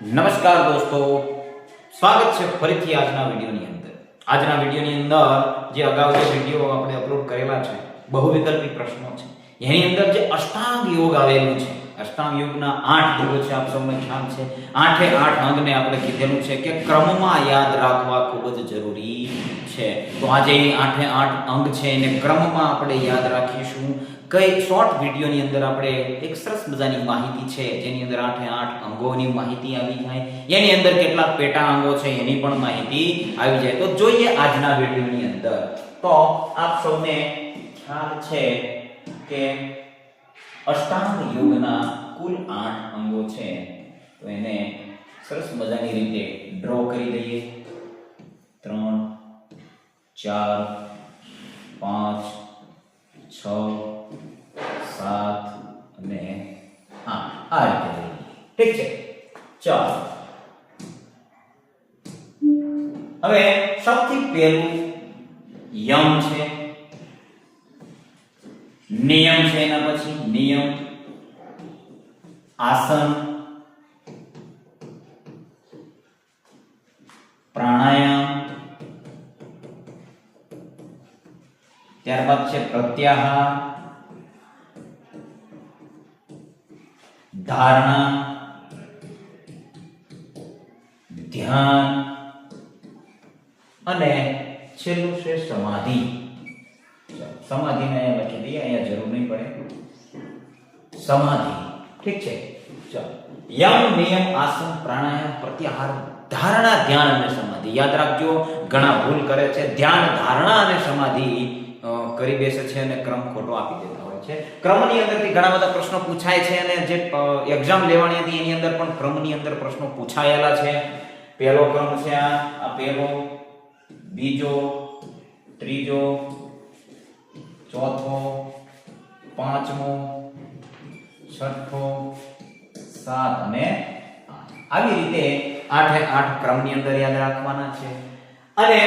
નમસ્કાર દોસ્તો. સ્વાગત છે ફરીથી આજના વિડીયોની અંદર. આજના વિડીયોની અંદર જે અગાઉ જે વીડિયો આપણે અપલોડ કરેલા છે બહુ વિકલ્પી પ્રશ્નો છે, એની અંદર જે અષ્ટાંગ યોગ આવેલું છે, અષ્ટાંગ યોગના આઠ અંગો છે, આપ સૌને ખ્યાલ છે, આઠે આઠ અંગને આપણે કીધેલું છે કે ક્રમમાં યાદ રાખવા ખૂબ જ જરૂરી છે. તો આજે આઠે આઠ અંગ છે, એને ક્રમમાં આપણે યાદ રાખીશું. કઈ શોર્ટ વિડીયોની અંદર આપણે એક સરસ મજાની માહિતી છે. જેની અંદર આઠે આઠ અંગોની માહિતી આવી જાય. એની અંદર કેટલાક પેટા અંગો છે, એની પણ માહિતી આવી જાય. તો જોઈએ આજના વિડીયોની અંદર. તો આપ સૌને ખ્યાલ છે કે અષ્ટાંગ યોગના કુલ આઠ અંગો છે. તો એને સરસ મજાની રીતે ડ્રો કરી દઈએ. ત્રણ, ચાર, પાંચ છ, સાત અને આઠ. આ રીતે ઠીક છે? ચાલો. હવે સૌથી પહેલું યમ છે. નિયમ છે એના પછી નિયમ. આસન. ત્યારબાદ છે પ્રત્યાહાર ધારણા. ધ્યાન. અને છેલ્લું છે સમાધિ. સમાધિને અહીંયા લખી દઈએ, અહીંયા જરૂર નહીં પડે. સમાધિ, ઠીક છે? ચાલો. યમ, નિયમ, આસન, પ્રાણાયામ, પ્રત્યાહાર, ધારણા, ધ્યાન અને સમાધિ. યાદ રાખજો, ઘણા ભૂલ કરે છે. ધ્યાન, ધારણા અને સમાધિ કરી બેસે છે અને ક્રમ ખોટો આપી દેતા હોય છે. ક્રમની અંદરથી ઘણા બધા પ્રશ્નો પૂછાય છે અને જે એક્ઝામ લેવાની હતી એની અંદર પણ ક્રમની અંદર પ્રશ્નો પૂછાયેલા છે. પહેલો ક્રમ છે આ આ પહેલો, બીજો, ત્રીજો, ચોથો, પાંચમો, છઠ્ઠો, સાત અને આવી રીતે આઠે આઠ ક્રમની અંદર યાદ રાખવાના છે. અને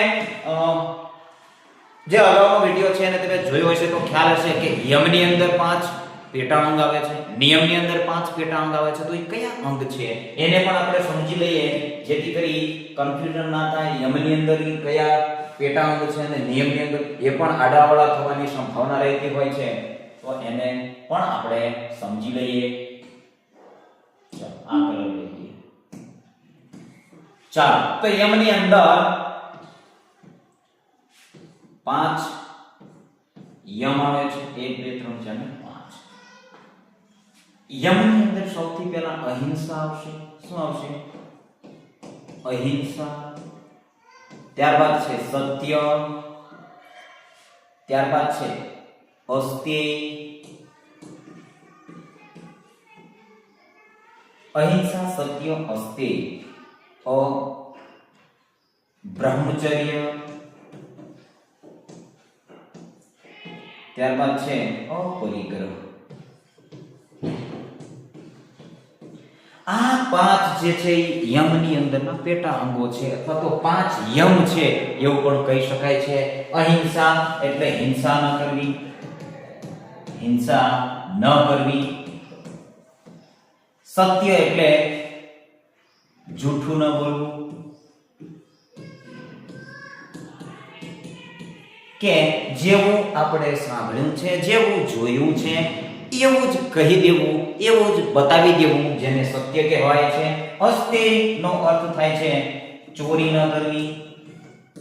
જે અગાઉનો વીડિયો છે એને તમે જોયો હશે તો ખ્યાલ હશે કે યમની અંદર પાંચ પેટા અંગ આવે છે, નિયમની અંદર પાંચ પેટા અંગ આવે છે, તો એ કયા અંગ છે? એને પણ આપણે સમજી લઈએ જેથી કરી કન્ફ્યુઝન ના થાય, યમની અંદર કયા પેટા અંગ છે અને નિયમની અંદર એ પણ આડાવાળા થવાની સંભાવના રહેતી હોય છે. તો એને પણ આપણે સમજી લઈએ. આ લઈએ. ચાલો, તો યમની અંદર પાંચ. યમ આવે છે, એક, બે, ત્રણ, ચાર પાંચ. યમની અંદર સૌથી પહેલા અહિંસા આવશે. શું આવશે? અહિંસા. ત્યારબાદ છે સત્ય. ત્યારબાદ છે અસ્તેય અહિંસા, સત્ય અસ્તેય અ. બ્રહ્મચર્ય. ત્યારબાદ છે અપરિગ્રહ આ પાંચ જે છે એ યમની અંદરના પેટા અંગો છે અથવા તો પાંચ યમ છે એવું પણ કહી શકાય છે. અહિંસા એટલે હિંસા ન કરવી હિંસા ન કરવી. સત્ય એટલે જૂઠું ન બોલવું કે જેવું આપણે સાંભળ્યું છે, જેવું જોયું છે, એવું જ કહી દેવું, એવું જ બતાવી દેવું, જેને સત્ય કહેવાય છે. અસ્તે નો અર્થ થાય છે ચોરી ન કરવી,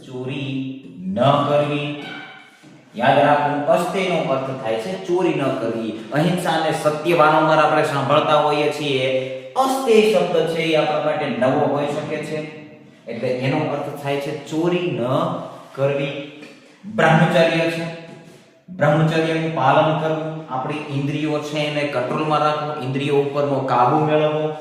ચોરી ન કરવી. યાદ રાખવું અસ્તે નો અર્થ થાય છે ચોરી ન કરવી. અહિંસાને સત્ય વારંવાર આપણે સાંભળતા હોઈએ છીએ. અસ્તે શબ્દ છે એ આપણા માટે નવો હોઈ શકે છે. એટલે એનો અર્થ થાય છે ચોરી ન કરવી. બ્રહ્મચર્ય છે. બ્રહ્મચર્યનું પાલન કરવું, આપણી ઇન્દ્રિયો છે એને કંટ્રોલમાં રાખવું, ઇન્દ્રિયો ઉપરનો કાબુ મેળવવો.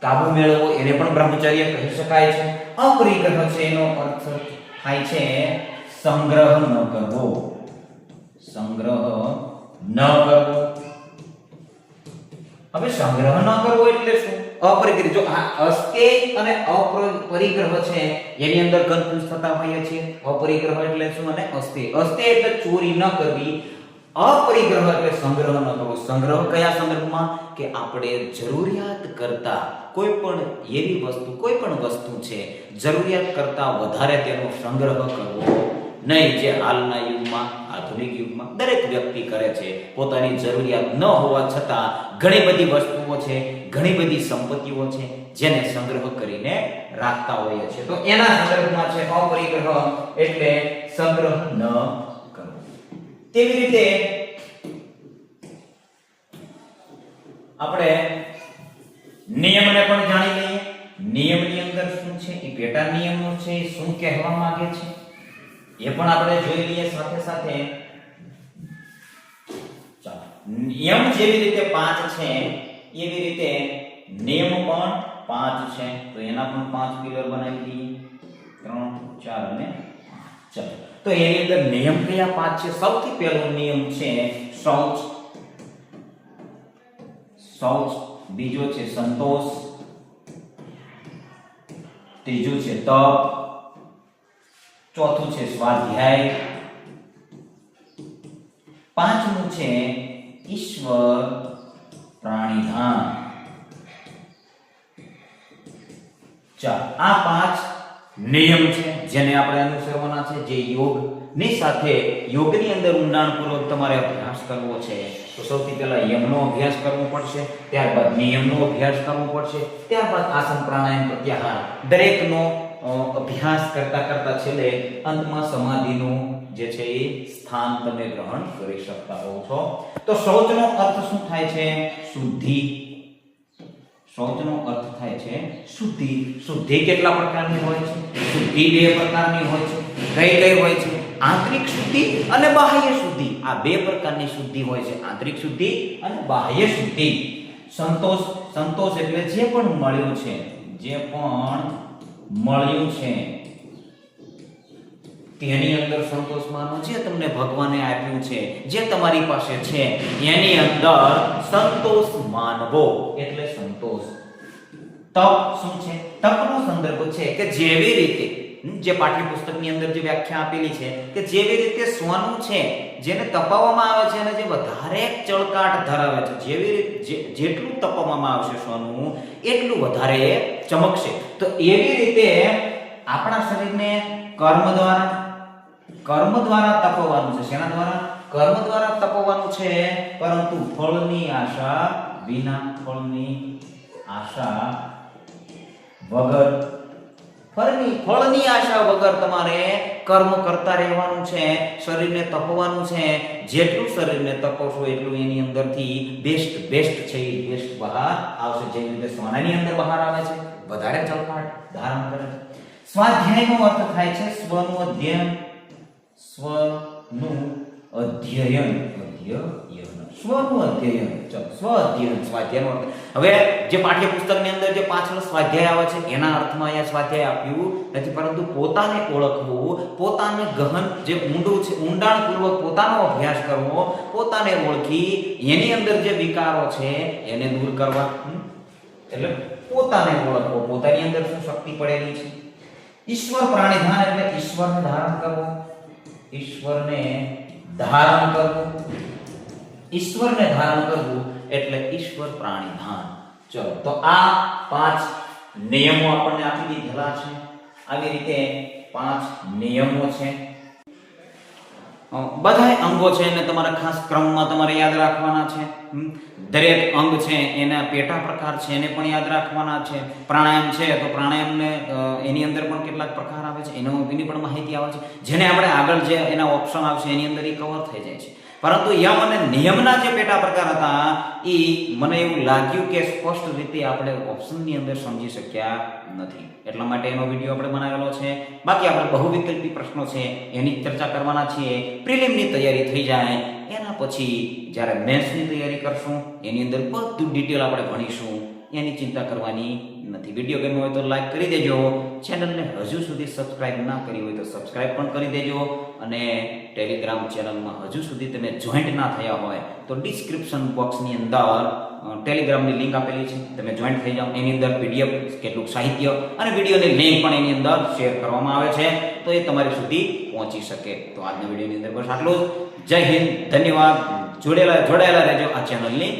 કાબુ મેળવવો એને પણ બ્રહ્મચર્ય કહી શકાય છે. અપરિગ્રહ છે એનો અર્થ થાય છે સંગ્રહ ન કરવો. સંગ્રહ ન કરવો. હવે સંગ્રહ ન કરવો એટલે શું? અપરિગ્રહ. જો આ અસ્તેય અને અપરિગ્રહ છે, એની અંદર કન્ફ્યુઝ થતા હોઈએ છીએ. અપરિગ્રહ એટલે શું અને અસ્તેય અસ્તેય એટલે ચોરી ન કરવી. અપરિગ્રહ એટલે સંગ્રહ ન કરવો. સંગ્રહ કયા સંદર્ભમાં? કે આપણે જરૂરિયાત કરતા કોઈ પણ એવી વસ્તુ, કોઈ પણ વસ્તુ છે, જરૂરિયાત કરતા વધારે તેનો સંગ્રહ કરવો. નહીં જે હાલના યુગમાં, આધુનિક યુગમાં દરેક વ્યક્તિ કરે છે. પોતાની જરૂરિયાત ન હોવા છતાં ઘણી બધી વસ્તુઓ છે, ઘણી બધી સંપત્તિઓ છે, જેને સંગ્રહ કરીને રાખતા હોઈએ છે તો એના સંદર્ભમાં છે અપરિગ્રહ એટલે સંગ્રહ ન કરવો. તેવી રીતે આપણે નિયમને પણ જાણી લઈએ. નિયમની અંદર શું છે? એ પેટા નિયમો છે શું કહેવા માંગે છે? એ પણ આપણે જોઈ લઈએ સાથે સાથે. ચાલો. નિયમ જેવી રીતે પાંચ છે, એવી રીતે નિયમ પણ પાંચ છે. તો એના પણ પાંચ પિલર બનાવી દઈએ. ત્રણ, ચાર અને પાંચ. ચાલો. તો એની અંદર નિયમ કયા પાંચ છે? સૌથી પહેલો નિયમ છે શૌચ. શૌચ. બીજો છે સંતોષ. ત્રીજું છે તપ. ચોથું છે સ્વાધ્યાય. પાંચમું છે ઈશ્વર પ્રાણીધામ ચાલ, આ પાંચ નિયમ છે જેને આપણે અનુસરવાના છે, જે યોગની સાથે યોગની અંદર ઊંડાણપૂર્વક તમારે અભ્યાસ કરવો છે. તો સૌથી પહેલા યમનો અભ્યાસ કરવો પડશે, ત્યારબાદ નિયમનો અભ્યાસ કરવો પડશે, ત્યારબાદ આસન પ્રાણાયામ પ્રત્યાહાર. દરેકનો અભ્યાસ કરતા કરતા છેલ્લે અંતમાં સમાધિનું જે છે એ સ્થાન તમે ગ્રહણ કરી શકતા હો છો. તો શૌચનો અર્થ શું થાય છે? શુદ્ધિ. શૌચનો અર્થ થાય છે શુદ્ધિ. શુદ્ધિ કેટલા પ્રકારની હોય છે? શુદ્ધિ બે પ્રકારની હોય છે. કઈ કઈ હોય છે? આંતરિક શુદ્ધિ અને બાહ્ય શુદ્ધિ. આ બે પ્રકારની શુદ્ધિ હોય છે. આંતરિક શુદ્ધિ અને બાહ્ય શુદ્ધિ. સંતોષ સંતોષ એટલે જે પણ મળ્યું છે, જે પણ મળ્યું છે. તેની અંદર સંતોષ માનો, જે તમને ભગવાને આપ્યું છે, જે તમારી પાસે છે, એની અંદર સંતોષ માનવો એટલે સંતોષ. તપ શું છે? તપનો સંદર્ભ છે કે જેવી રીતે જે પાઠ્યપુસ્તકની અંદર જે વ્યાખ્યા આપેલી છે કે જેવી રીતે સોનું છે, જેને તપાવવામાં આવે છે અને જે વધારે ચળકાટ ધરાવે છે, જેવી રીતે જેટલું તપાવવામાં આવશે સોનું, એટલું વધારે ચમકશે. તો એવી રીતે આપણા શરીરને કર્મ દ્વારા કર્મ દ્વારા તપવાનું છે. શેના દ્વારા? કર્મ દ્વારા તપવાનું છે, પરંતુ ફળની આશા, વિના ફળની આશા વગર ફળની ફળની આશા વગર તમારે કર્મ કરતા રહેવાનું છે, શરીરને તપવાનું છે. જેટલું શરીરને તપોશો, એટલું એની અંદરથી બેસ્ટ બેસ્ટ છે, એ બેસ્ટ બહાર આવશે. જેવી રીતે સોનાની અંદર બહાર આવે છે, વધારે ચળકાટ ધારણ કરે છે. સ્વાધ્યાયનો અર્થ થાય છે સ્વનું અધ્યયન સ્વનું અધ્યયન. અધ્યયન. સ્વનું અધ્યયન ચલો સ્વ અધ્યયન સ્વાધ્યાયનો અર્થ. હવે જે પાઠ્યપુસ્તકની અંદર જે પાછળ સ્વાધ્યાય આવે છે, એના અર્થમાં અહીંયા સ્વાધ્યાય આપ્યું નથી, પરંતુ પોતાને ઓળખવું, પોતાને ગહન જે ઊંડું છે, ઊંડાણપૂર્વક પોતાનો અભ્યાસ કરવો, પોતાને ઓળખી, એની અંદર જે વિકારો છે, એને દૂર કરવા એટલે પોતાને ઓળખવો, પોતાની અંદર શું શક્તિ પડેલી છે? ઈશ્વર પ્રાણીધાન એટલે ઈશ્વરને ધારણ કરવું, ઈશ્વરને ધારણ કરવું. ઈશ્વરને ધારણ કરવું એટલે ઈશ્વર પ્રાણીધાન ચલો, તો આ પાંચ નિયમો આપણને આપી દીધેલા છે. આવી રીતે પાંચ નિયમો છે. બધા અંગો છે એને તમારે ખાસ ક્રમમાં તમારે યાદ રાખવાના છે. દરેક અંગ છે એના પેટા પ્રકાર છે એને પણ યાદ રાખવાના છે. પ્રાણાયામ છે તો પ્રાણાયામને એની અંદર પણ કેટલાક પ્રકાર આવે છે. એનો એની પણ માહિતી આવે છે. જેને આપણે આગળ જે એના ઓપ્શન આવશે એની અંદર એ કવર થઈ જાય છે. પરંતુ યમ અને નિયમના જે પેટા પ્રકાર હતા એ મને એવું લાગ્યું કે સ્પષ્ટ રીતે આપણે ઓપ્શનની અંદર સમજી શક્યા નથી. એટલા માટે એનો વીડિયો આપણે બનાવેલો છે. બાકી આપણે બહુવિકલ્પી પ્રશ્નો છે, એની ચર્ચા કરવાના છીએ. પ્રિલિમની તૈયારી થઈ જાય, એના પછી જ્યારે મેથ્સની તૈયારી કરશું, એની અંદર બધું ડિટેલ આપણે ભણીશું. એની ચિંતા કરવાની નથી વીડિયો ગમ્યો હોય તો લાઈક કરી દેજો. ચેનલને હજુ સુધી સબસ્ક્રાઇબ ના કરી હોય તો સબસ્ક્રાઇબ પણ કરી દેજો. અને ટેલિગ્રામ ચેનલમાં હજુ સુધી તમે જોઈન્ટ ના થયા હોય તો ડિસ્ક્રિપ્શન બોક્સની અંદર ટેલિગ્રામની લિંક આપેલી છે. તમે જોઈન્ટ થઈ જાઓ. એની અંદર પીડીએફ કેટલુંક સાહિત્ય અને વિડીયોની લિંક પણ એની અંદર શેર કરવામાં આવે છે. તો એ તમારી સુધી પહોંચી શકે. તો આજના વિડીયોની અંદર બસ આટલું જય હિન્દ. ધન્યવાદ. જોડેલા જોડાયેલા રહેજો આ ચેનલની